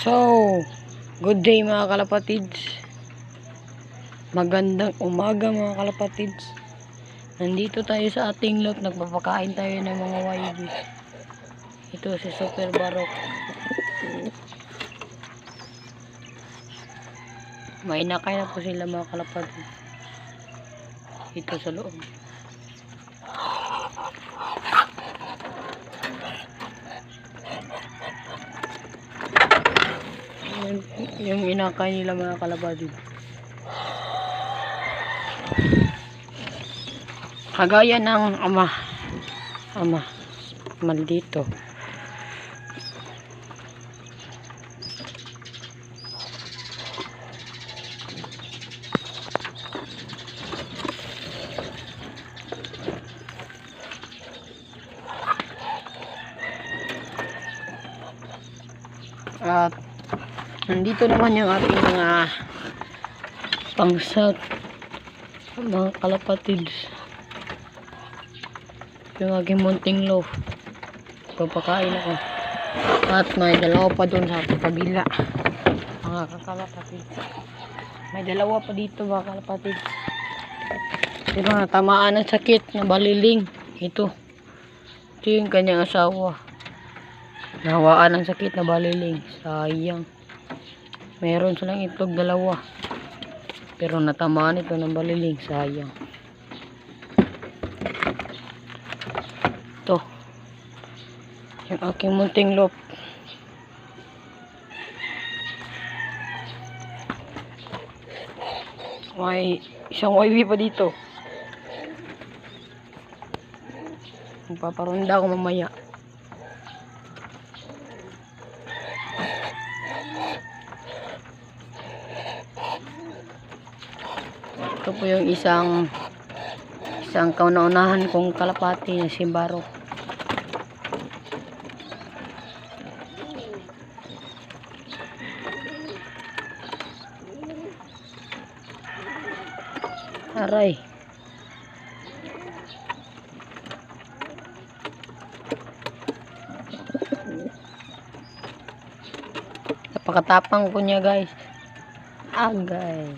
So, good day mga kalapatids. Magandang umaga mga kalapatids. Nandito tayo sa ating lot. Nagpapakain tayo ng mga YB. Ito si Super Barok. May nakay na po sila mga kalapatids. Ito sa loob. Yung inakay nila mga kalapatid. Kagaya ng ama. Ama. Maldito. At nandito naman yung ating mga pangsat mga kalapatids yung aking munting loaf. Papakain ako. At may dalawa pa doon sa kabila. Mga kalapatids may dalawa pa dito mga kalapatids pero natamaan ng sakit na baliling. Ito. Ito yung kanyang asawa. Nahawaan ng sakit na baliling. Sayang. Meron silang itlog dalawa. Pero natamaan ito ng baliling. Sayang. Ito. Yung aking munting lop. May isang YB pa dito. Magpaparunda ako mamaya. Ito po yung isang isang kauna-unahan kong kalapati na si Barok. Aray. Napakatapang ko niya guys. Agay.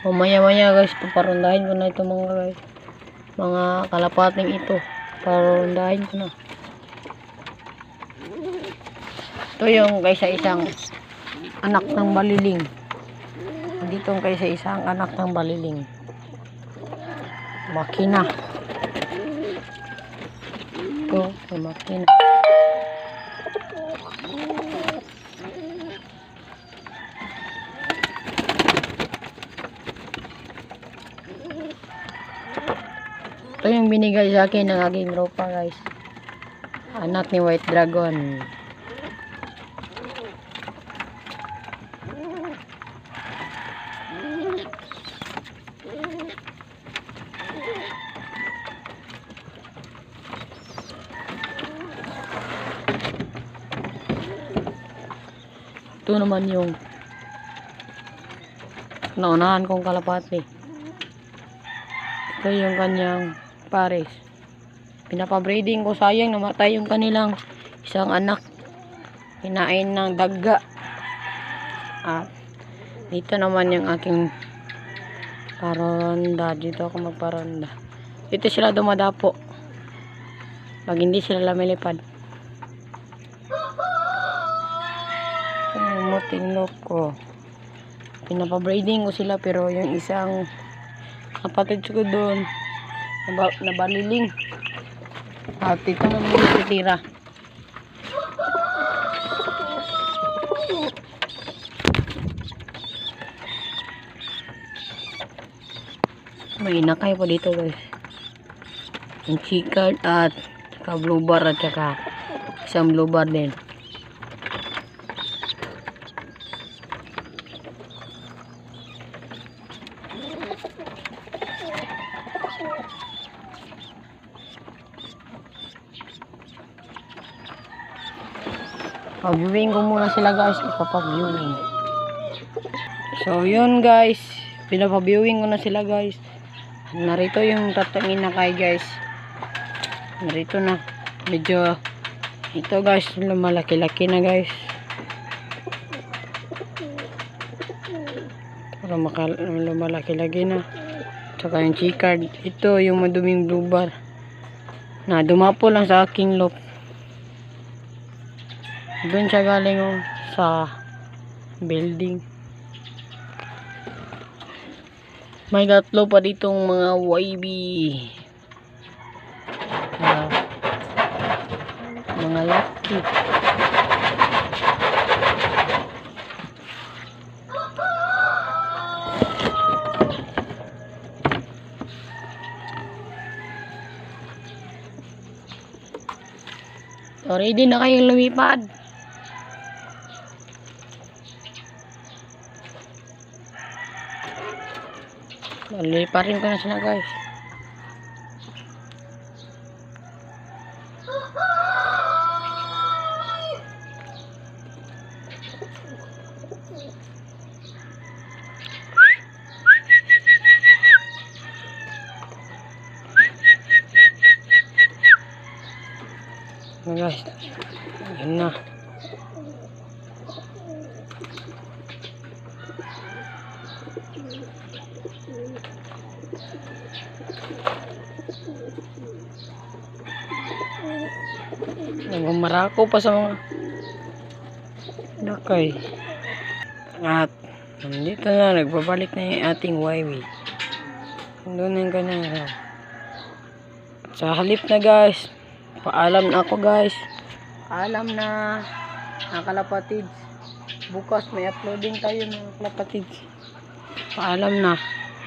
Mamaya maya guys, paparundahin ko na ito mga guys. Mga kalapating ito. Parundahin ko na. Ito yung guys sa isang anak ng baliling. Dito guys sa isang anak ng baliling. Makina. Ito, makina. Ito yung binigay sa akin ng aking ropa guys. Anak ni White Dragon. Ito naman yung naunahan kong kalapati. Ito yung kanyang pares. Pinapabreeding ko. Sayang namatay yung kanilang isang anak. Kinain ng dagga. At dito naman yung aking paronda. Dito ako magparonda. Dito sila dumadapo. Pag hindi sila lamilipad. Muting ko. Pinapabreeding ko sila pero yung isang kapatid ko doon naba, nabaliling. At ito na muna titira. May inakay po dito guys. Yung chicard at saka blue bar at saka isang blue bar din. Pag-viewing ko muna sila guys, ipapag-viewing. So yun guys, pinapa-viewing ko na sila guys. Narito yung tatlong inakay guys. Narito na. Medyo ito guys, lumalaki-laki na guys. Lumalaki-laki na. Tsaka yung chicard. Ito yung maduming blue bar. Na dumapo lang sa aking loop. Doon siya galing oh, sa building. May tatlo pa ditong mga YB. Na mga lucky. So, ready na kayong lumipad. Liparin ko na sila guys. Guys. Yun na. Nagmamarako pa sa mga lakay. At nandito na, nagbabalik na yung ating YB. Doon yung araw. At sa halip na guys, paalam na ako guys. Paalam na mga kalapatids. Bukas may uploading tayo mga kalapatids. Paalam na.